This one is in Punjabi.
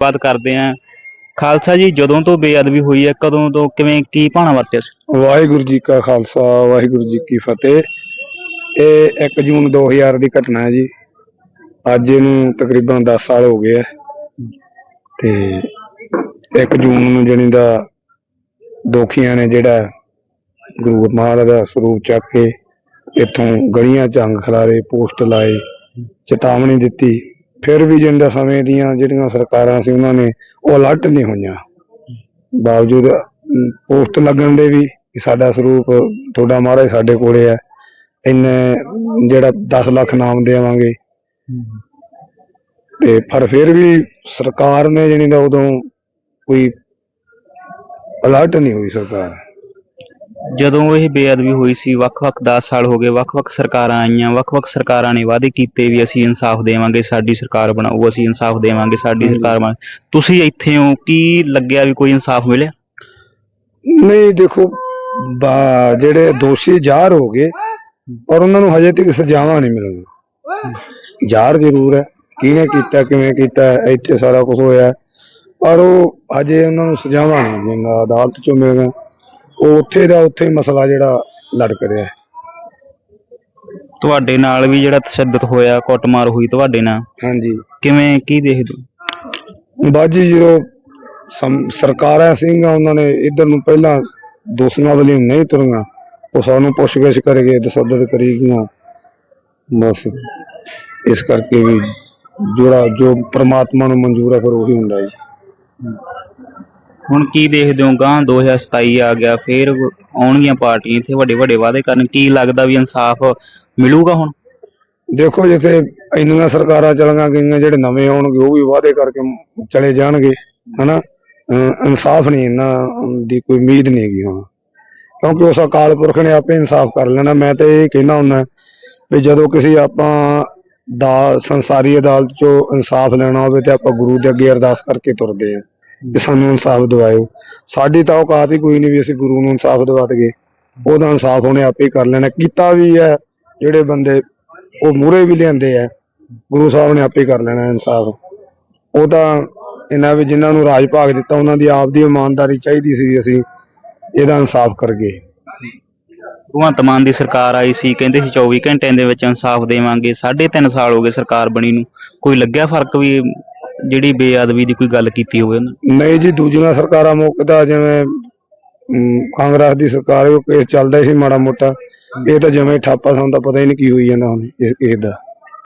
ਬਾਤ ਕਰਦੇ ਆਂ। ਖਾਲਸਾ ਜੀ, ਜਦੋਂ ਤੋਂ ਬੇਅਦਬੀ ਹੋਈ ਹੈ, ਕਦੋਂ ਤੋਂ ਕਿਵੇਂ, ਕੀ ਭਾਣਾ ਵਰਤਿਆ ਸੀ? ਵਾਹਿਗੁਰੂ ਜੀ ਕਾ ਖਾਲਸਾ, ਵਾਹਿਗੁਰੂ ਜੀ ਕੀ ਫਤਿਹ। ਇਹ 1 ਜੂਨ 2000 ਦੀ ਘਟਨਾ ਹੈ ਜੀ। ਅੱਜ ਇਹਨੂੰ ਤਕਰੀਬਨ 10 ਸਾਲ ਹੋ ਗਏ ਆ। ਤੇ 1 ਜੂਨ ਨੂੰ ਜਣੀ ਦਾ ਦੋਖੀਆਂ ਨੇ ਜਿਹੜਾ ਗੁਰੂ ਮਹਾਰਾਜ ਦਾ ਸਰੂਪ ਚੱਕ ਕੇ ਇੱਥੋਂ ਗਲੀਆਂ ਚ ਅੰਗ ਖਿਲਾਰੇ, ਪੋਸਟ ਲਾਏ, ਚੇਤਾਵਨੀ ਦਿੱਤੀ। ਫਿਰ ਵੀ ਜਿੰਦਾ ਸਮੇਂ ਦੀਆਂ ਜਿਹੜੀਆਂ ਸਰਕਾਰਾਂ ਸੀ ਉਹਨਾਂ ਨੇ, ਉਹ ਅਲਰਟ ਨਹੀਂ ਹੋਈਆਂ। ਬਾਵਜੂਦ ਪੋਸਟ ਲੱਗਣ ਦੇ ਵੀ ਕਿ ਸਾਡਾ ਸਰੂਪ ਤੁਹਾਡਾ ਮਹਾਰਾਜ ਸਾਡੇ ਕੋਲੇ ਹੈ, ਇੰਨੇ ਜਿਹੜਾ 10 ਲੱਖ ਨਾਮ ਦੇਵਾਂਗੇ। ਤੇ ਪਰ ਫਿਰ ਵੀ ਸਰਕਾਰ ਨੇ ਜਿਹੜੀ ਦਾ ਉਦੋਂ ਕੋਈ ਅਲਰਟ ਨਹੀਂ ਹੋਈ ਸਰਕਾਰ। ਜਦੋਂ ਇਹ ਬੇਅਦਬੀ ਹੋਈ ਸੀ ਵੱਖ-ਵੱਖ 10 ਸਾਲ ਹੋ ਗਏ ਵੱਖ-ਵੱਖ ਸਰਕਾਰਾਂ ਆਈਆਂ ਵੱਖ-ਵੱਖ ਸਰਕਾਰਾਂ ਨੇ ਵਾਅਦੇ ਕੀਤੇ ਵੀ ਅਸੀਂ ਇਨਸਾਫ ਦੇਵਾਂਗੇ ਸਾਡੀ ਸਰਕਾਰ ਬਣਾਊ ਅਸੀਂ ਇਨਸਾਫ ਦੇਵਾਂਗੇ ਸਾਡੀ। ਸਰਕਾਰ ਬਣ। ਤੁਸੀਂ ਇੱਥੇ ਹੋ ਕੀ ਲੱਗਿਆ ਵੀ ਕੋਈ ਇਨਸਾਫ ਮਿਲਿਆ? ਨਹੀਂ ਦੇਖੋ ਜਿਹੜੇ ਦੋਸ਼ੀ ਜ਼ਾਹਰ ਹੋ ਗਏ ਔਰ ਉਹਨਾਂ ਨੂੰ ਹਜੇ ਤੱਕ ਸਜ਼ਾਵਾਂ ਨਹੀਂ ਮਿਲੀਆਂ। ਜ਼ਾਹਰ ਜ਼ਰੂਰ ਹੈ ਕਿਹਨੇ ਕੀਤਾ ਕਿਵੇਂ ਕੀਤਾ ਇੱਥੇ ਸਾਰਾ ਕੁਝ ਹੋਇਆ ਪਰ ਉਹ ਹਜੇ ਉਹਨਾਂ ਨੂੰ ਸਜ਼ਾਵਾਂ ਨਹੀਂ ਮਿਲੀਆਂ ਅਦਾਲਤ ਚੋਂ ਮਿਲ ਗਈਆਂ ਉਹ ਉੱਥੇ ਦਾ ਉੱਥੇ ਮਸਲਾ ਜਿਹੜਾ ਲੜਕ ਰਿਹਾ ਹੈ। ਤੁਹਾਡੇ ਨਾਲ ਵੀ ਜਿਹੜਾ ਤਸ਼ੱਦਦ ਹੋਇਆ ਕੁੱਟਮਾਰ ਹੋਈ ਤੁਹਾਡੇ ਨਾਲ? ਹਾਂਜੀ। ਕਿਵੇਂ ਕੀ ਦੇਖਦੇ ਹੋ? ਬਾਜੀ ਜਦੋਂ ਸਮ- ਸਰਕਾਰਾਂ ਸਿੰਘਾਂ ਉਹਨਾਂ ਨੇ ਇਧਰ ਨੂੰ ਪਹਿਲਾਂ ਦੋਸ਼ੀਆਂ ਵਾਲੀ ਨੂੰ ਨਹੀਂ ਤੁਰੀਆਂ। ਉਹ ਸਾਨੂੰ ਪੁੱਛਗਿੱਛ ਕਰੇਗੇ ਤਸੱਦਦ ਕਰੀਗੀਆਂ। ਬਸ ਇਸ ਕਰਕੇ ਵੀ ਜਿਹੜਾ ਜੋ ਪ੍ਰਮਾਤਮਾ ਨੂੰ ਮਨਜ਼ੂਰ ਹੈ ਫਿਰ ਉਹੀ ਹੁੰਦਾ ਜੀ। ਹੁਣ ਕੀ ਦੇਖਦੇ ਹੋ? ਗਾਂ 2027 ਆ ਗਿਆ, ਫੇਰ ਆਉਣਗੀਆਂ ਪਾਰਟੀਆਂ ਇੱਥੇ ਵੱਡੇ ਵੱਡੇ ਵਾਅਦੇ ਕਰਨ। ਕੀ ਲੱਗਦਾ ਵੀ ਇਨਸਾਫ ਮਿਲੂਗਾ ਹੁਣ? ਦੇਖੋ, ਜਿੱਥੇ ਇੰਨੀਆਂ ਸਰਕਾਰਾਂ ਚੱਲੀਆਂ ਗਈਆਂ, ਜਿਹੜੇ ਨਵੇਂ ਆਉਣਗੇ, ਉਹ ਵੀ ਵਾਅਦੇ ਕਰਕੇ ਚਲੇ ਜਾਣਗੇ, ਹਨਾ? ਇਨਸਾਫ ਨਹੀਂ ਇਹਨਾਂ ਦੀ ਕੋਈ ਉਮੀਦ ਨਹੀਂ ਹੈਗੀ ਹੁਣ ਕਿਉਂਕਿ ਉਸ ਅਕਾਲ ਪੁਰਖ ਨੇ ਆਪੇ ਇਨਸਾਫ ਕਰ ਲੈਣਾ। ਮੈਂ ਤਾਂ ਇਹ ਕਹਿਣਾ ਹੁੰਦਾ ਵੀ ਜਦੋਂ ਕਿਸੇ ਆਪਾਂ ਦਾ ਸੰਸਾਰੀ ਅਦਾਲਤ ਚੋਂ ਇਨਸਾਫ ਲੈਣਾ ਹੋਵੇ ਤੇ ਆਪਾਂ ਗੁਰੂ ਦੇ ਅੱਗੇ ਅਰਦਾਸ ਕਰਕੇ ਤੁਰਦੇ ਆ ਕਿ ਸਾਨੂੰ ਇਨਸਾਫ ਦਿਵਾਇਓ। ਸਾਡੀ ਤਾਂ ਔਕਾਤ ਹੀ ਕੋਈ ਨਹੀਂ ਵੀ ਅਸੀਂ ਗੁਰੂ ਨੂੰ ਇਨਸਾਫ ਦਿਵਾ ਦਈਏ। ਉਹਦਾ ਇਨਸਾਫ ਉਹਨੇ ਆਪੇ ਕਰ ਲੈਣਾ। ਕੀਤਾ ਵੀ ਹੈ, ਜਿਹੜੇ ਬੰਦੇ ਉਹ ਮੂਰੇ ਵੀ ਲਿਆਂਦੇ ਆ ਗੁਰੂ ਸਾਹਿਬ ਨੇ ਆਪੇ ਕਰ ਲੈਣਾ ਇਨਸਾਫ। ਉਹ ਤਾਂ ਇਹਨਾਂ ਵੀ ਜਿਨ੍ਹਾਂ ਨੂੰ ਰਾਜ ਭਾਗ ਦਿੱਤਾ, ਉਹਨਾਂ ਦੀ ਆਪ ਦੀ ਇਮਾਨਦਾਰੀ ਚਾਹੀਦੀ ਸੀ ਅਸੀਂ ਇਹਦਾ ਇਨਸਾਫ ਕਰ ਗਏ ਭਗਵੰਤ ਮਾਨ ਦੀ ਸਰਕਾਰ ਆਈ ਸੀ, ਕਹਿੰਦੇ ਸੀ 24 ਘੰਟਿਆਂ ਦੇ ਵਿੱਚ ਇਨਸਾਫ ਦੇਵਾਂਗੇ। 3.5 ਸਾਲ ਹੋ ਗਏ ਸਰਕਾਰ ਬਣੀ ਨੂੰ। ਕੋਈ ਲੱਗਿਆ ਫ਼ਰਕ ਵੀ ਜਿਹੜੀ ਬੇਅਦਬੀ ਦੀ ਕੋਈ ਗੱਲ ਕੀਤੀ ਹੋਵੇ ਉਹਨਾਂ ਨਹੀਂ ਜੀ ਦੂਜੀਆਂ ਸਰਕਾਰਾਂ ਮੌਕੇ ਮੁੱਕਦਾ ਜਿਵੇਂ ਅਮ, ਕਾਂਗਰਸ ਦੀ ਸਰਕਾਰ ਉਹ ਕੇਸ ਚੱਲਦਾ ਸੀ ਮਾੜਾ ਮੋਟਾ। ਇਹ ਤਾਂ ਜਿਵੇਂ ਠਾਪਾ ਸਾਨੂੰ ਤਾਂ ਪਤਾ ਹੀ ਨਹੀਂ ਕੀ ਹੋਈ ਜਾਂਦਾ ਹੁਣ ਇਸ ਕੇਸ ਦਾ।